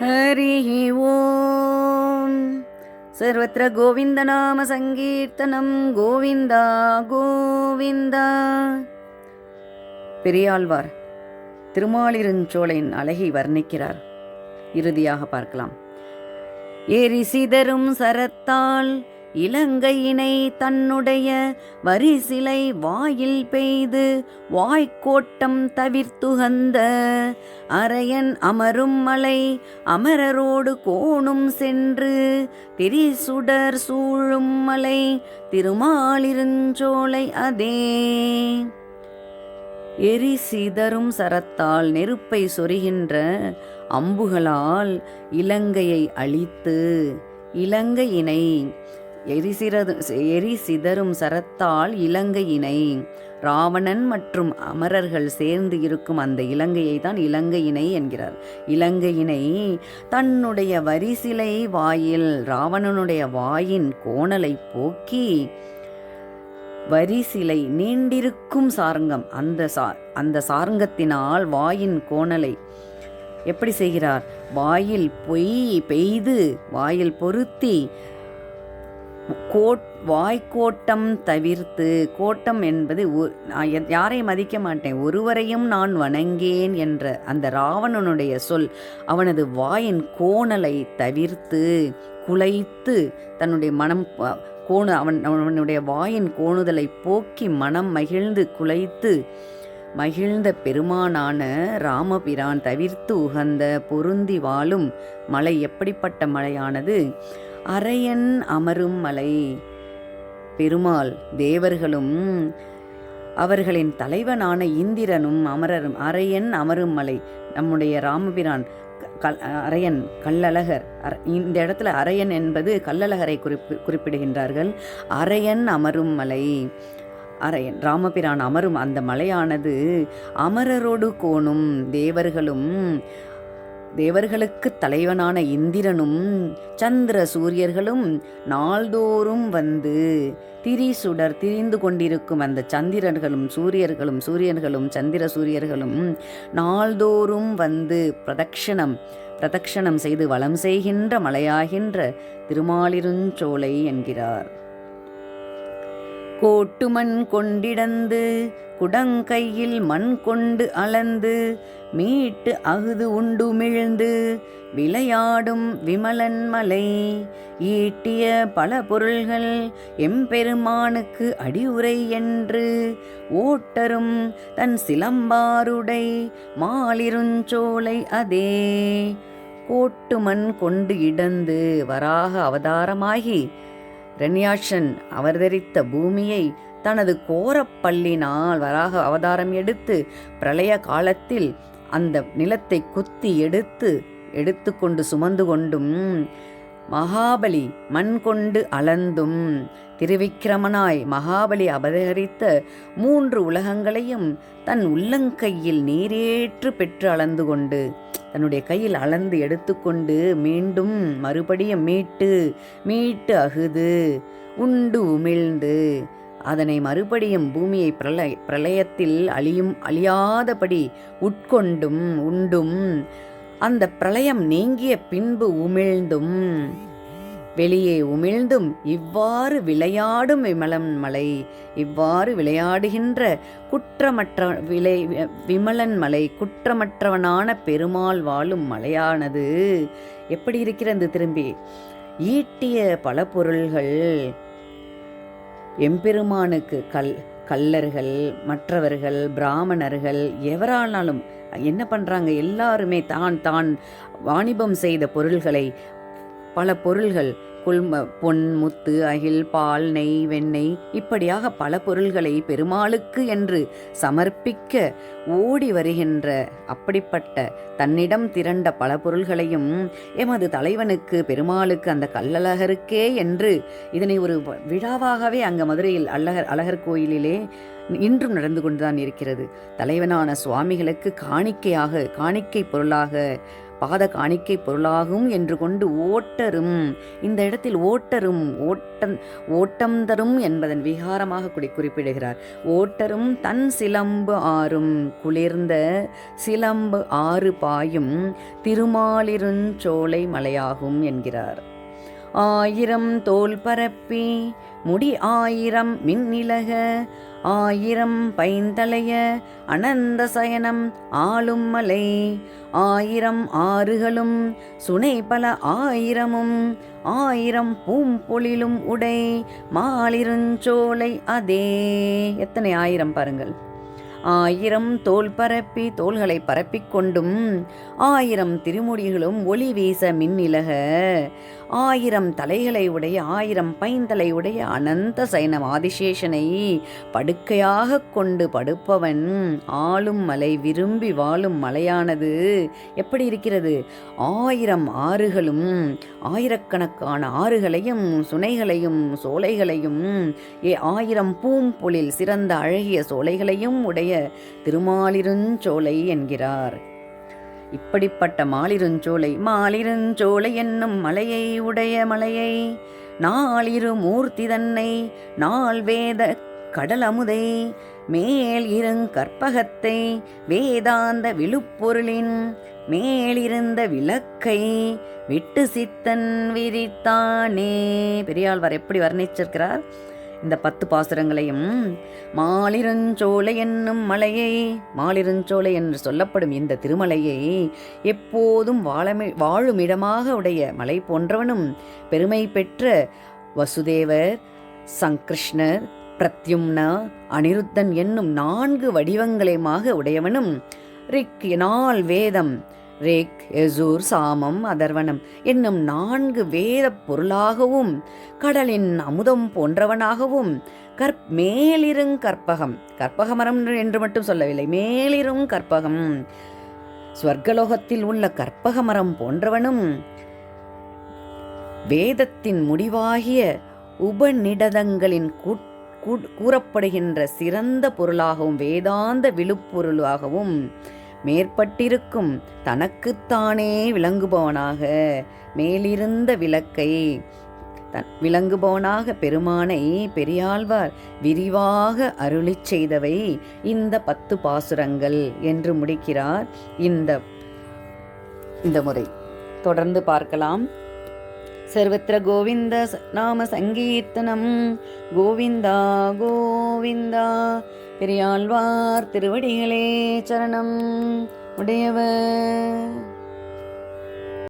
हरिः ॐ सर्वत्र गोविन्दनामसङ्कीर्तनं गोविन्द கோவிந்த பெரியாழ்வார் திருமாலிருஞ்சோலையின் அழகை வர்ணிக்கிறார் இறுதியாக பார்க்கலாம் ஏரி சிதறும் சரத்தால் இலங்கையினை தன்னுடைய வரிசிலை வாயில் பெய்து வாய்க்கோட்டம் தவிர்த்துகந்த அரையன் அமரும் மலை அமரரோடு கோணும் சென்று திரிசுடர் சூழும் மலை திருமாலிருஞ்சோலை அதே. எரி சிதறும் சரத்தால் நெருப்பை சொரிகின்ற அம்புகளால் இலங்கையை அழித்து இலங்கையினை எரிசிறது எரி சிதறும் சரத்தால் இலங்கையினை. ராவணன் மற்றும் அமரர்கள் சேர்ந்து இருக்கும் அந்த இலங்கையை தான் இலங்கையினை என்கிறார். இலங்கையினை தன்னுடைய வரிசிலை வாயில் ராவணனுடைய வாயின் கோணலை போக்கி வரிசிலை நீண்டிருக்கும் சாரங்கம். அந்த சா அந்த சாரங்கத்தினால் வாயின் கோணலை எப்படி செய்கிறார்? வாயில் பொய் பெய்து வாயில் பொருத்தி கோட் வாய்க்கோட்டம் தவிர்த்து கோட்டம் என்பது ஒ- நான் யாரையும் மதிக்க மாட்டேன். ஒருவரையும் நான் வணங்கேன் என்ற அந்த ராவணனுடைய சொல் அவனது வாயின் கோணலை தவிர்த்து குலைத்து தன்னுடைய மனம் கோணு அவன் அவனுடைய வாயின் கோணுதலை போக்கி மனம் மகிழ்ந்து குலைத்து மகிழ்ந்த பெருமானான ராமபிரான் தவிர்த்து உகந்த பொருந்தி வாழும் மலை எப்படிப்பட்ட மலையானது? அரையன் அமரும் மலை. பெருமாள் தேவர்களும் அவர்களின் தலைவனான இந்திரனும் அமரரும் அரையன் அமரும் மலை. நம்முடைய ராமபிரான் க- கல் அரையன் கல்லழகர் அர- இந்த இடத்துல அரையன் என்பது கல்லழகரை குறிப்பி குறிப்பிடுகின்றார்கள். அரையன் அமரும் மலை. அரையன் ராமபிரான் அமரும் அந்த மலையானது அமரரோடு கோணும். தேவர்களும் தேவர்களுக்கு தலைவனான இந்திரனும் சந்திர சூரியர்களும் நாள்தோறும் வந்து திரிசுடர் திரிந்து கொண்டிருக்கும் அந்த சந்திரர்களும் சூரியர்களும் சூரியர்களும் சந்திர சூரியர்களும் நாள்தோறும் வந்து பிரதக்ஷணம் பிரதக்ஷணம் செய்து வளம் செய்கின்ற மலையாகின்ற திருமாலிருஞ்சோலை என்கிறார். கோட்டுமண் கொண்டிடந்து குடங்கையில் மண் கொண்டு அளந்து மீட்டு அகுது உண்டுமிழ்ந்து விளையாடும் விமலன் மலை. ஈட்டிய பல பொருள்கள் எம்பெருமானுக்கு அடியுரை என்று ஓட்டரும் தன் சிலம்பாருடை மாலிருஞ்சோலை அதே. கோட்டுமண் கொண்டு இடந்து வராக அவதாரமாகி ரண்யாட்சன் அவதரித்த பூமியை தனது கோரப்பல்லினால் வராக அவதாரம் எடுத்து பிரளய காலத்தில் அந்த நிலத்தை குத்தி எடுத்து எடுத்துக்கொண்டு சுமந்து கொண்டும் மகாபலி மண் கொண்டு அளந்தும் திருவிக்கிரமனாய் மகாபலி அபகரித்த மூன்று உலகங்களையும் தன் உள்ளங்கையில் நீரேற்று பெற்று அளந்து கொண்டு தன்னுடைய கையில் அளந்து எடுத்துக்கொண்டு மீண்டும் மறுபடியும் மீட்டு மீட்டு அகுது உண்டு உமிழ்ந்து அதனை மறுபடியும் பூமியை பிரளய பிரளயத்தில் அழியும் அழியாதபடி உட்கொண்டும் உண்டும் அந்த பிரளயம் நீங்கிய பின்பு உமிழ்ந்தும் வெளியே உமிழ்ந்தும் இவ்வாறு விளையாடும் விமலன் மலை இவ்வாறு விளையாடுகின்ற குற்றமற்ற விளை விமலன் மலை குற்றமற்றவனான பெருமாள் வாழும் மலையானது. எப்படி இருக்கிறது திரும்பி? ஈட்டிய பல பொருள்கள் எம்பெருமானுக்கு கல் கல்லர்கள் மற்றவர்கள் பிராமணர்கள் எவரானாலும் என்ன பண்ணுறாங்க எல்லாருமே தான் தான் வாணிபம் செய்த பொருள்களை பல பொருள்கள் குல்ம பொன் முத்து அகில் பால் நெய் வெண்ணெய் இப்படியாக பல பொருள்களை பெருமாளுக்கு என்று சமர்ப்பிக்க ஓடி வருகின்ற அப்படிப்பட்ட தன்னிடம் திரண்ட பல பொருள்களையும் எமது தலைவனுக்கு பெருமாளுக்கு அந்த கல்லழகருக்கே என்று இதனை ஒரு வ- விழாவாகவே அங்கே மதுரையில் அழகர் அழகர் கோயிலிலே இன்றும் நடந்து கொண்டுதான் இருக்கிறது. தலைவனான சுவாமிகளுக்கு காணிக்கையாக காணிக்கை பொருளாக பாத காணிக்கை பொருளாகும் என்று கொண்டு ஓட்டரும். இந்த இடத்தில் ஓட்டரும் ஓட்டம் ஓட்டம் தரும் என்பதன் விகாரமாக குடி குறிப்பிடுகிறார். ஓட்டரும் தன் சிலம்பு ஆறும் குளிர்ந்த சிலம்பு ஆறு பாயும் திருமாலிருஞ்சோலை மலையாகும் என்கிறார். ஆயிரம் தோல் பரப்பி முடி ஆயிரம் மின்னிலக ஆயிரம் பைந்தலைய அனந்த சயனம் ஆளும் மலை ஆயிரம் ஆறுகளும் சுனை பல ஆயிரமும் ஆயிரம் பூம்பொழிலும் உடை மாலிருஞ்சோலை அதே. எத்தனை ஆயிரம் பாருங்கள். ஆயிரம் தோல் பரப்பி தோள்களை பரப்பிக் கொண்டும் ஆயிரம் திருமுடிகளும் ஒளி வீச மின்னிலக ஆயிரம் தலைகளை உடைய ஆயிரம் பைந்தலை உடைய அனந்த சைனம் ஆதிசேஷனை படுக்கையாக கொண்டு படுப்பவன் ஆளும் மலை விரும்பி வாழும் மலையானது. எப்படி இருக்கிறது? ஆயிரம் ஆறுகளும் ஆயிரக்கணக்கான ஆறுகளையும் சுனைகளையும் சோலைகளையும் ஏ ஆயிரம் பூம்பொழில் சிறந்த அழகிய சோலைகளையும் உடைய திருமாலிருஞ்சோலை என்கிறார். இப்படிப்பட்ட மாலிருஞ்சோலை மாலிருஞ்சோலை என்னும் மலையை உடைய மலையை நாளிரு மூர்த்தி தன்னை நாள் வேத கடல் அமுதை மேல் இருங்கற்பகத்தை வேதாந்த விழுப்பொருளின் மேலிருந்த விளக்கை விட்டு சித்தன் விரித்தானே. பெரியாழ்வார் எப்படி வர்ணிச்சிருக்கிறார்? இந்த பத்து பாசுரங்களையும் மாலிருஞ்சோலை என்னும் மலையை மாலிருஞ்சோலை என்று சொல்லப்படும் இந்த திருமலையை எப்போதும் வாழமி வாழும் இடமாக உடைய மலை போன்றவனும் பெருமை பெற்ற வசுதேவர் சங்கிருஷ்ணர் பிரத்யும்னா அனிருத்தன் என்னும் நான்கு வடிவங்களையுமாக உடையவனும் ரிக் நாள் வேதம் ரேக் எசூர் சாமம் அதர்வனம் என்னும் நான்கு வேத பொருளாகவும் கடலின் அமுதம் போன்றவனாகவும் கற் மேலிருங் கற்பகம். கற்பகமரம் என்று மட்டும் சொல்லவில்லை மேலிருங் கற்பகம். ஸ்வர்கலோகத்தில் உள்ள கற்பகமரம் போன்றவனும் வேதத்தின் முடிவாகிய உபநிடதங்களின் கூறப்படுகின்ற சிறந்த பொருளாகவும் வேதாந்த விழுப்பொருளாகவும் மேற்பட்டிருக்கும் தனக்குத்தானே விளங்குபவனாக மேலிருந்த விளக்கை விளங்குபவனாக பெருமானை பெரியாழ்வார் விரிவாக அருளிச் செய்தவை இந்த பத்து பாசுரங்கள் என்று முடிக்கிறார் இந்த இந்த முறை. தொடர்ந்து பார்க்கலாம். சர்வத்திர கோவிந்த நாம சங்கீர்த்தனம். கோவிந்தா கோவிந்தா பெரியாழ்வார் திருவடிகளே சரணம். உடையவர்.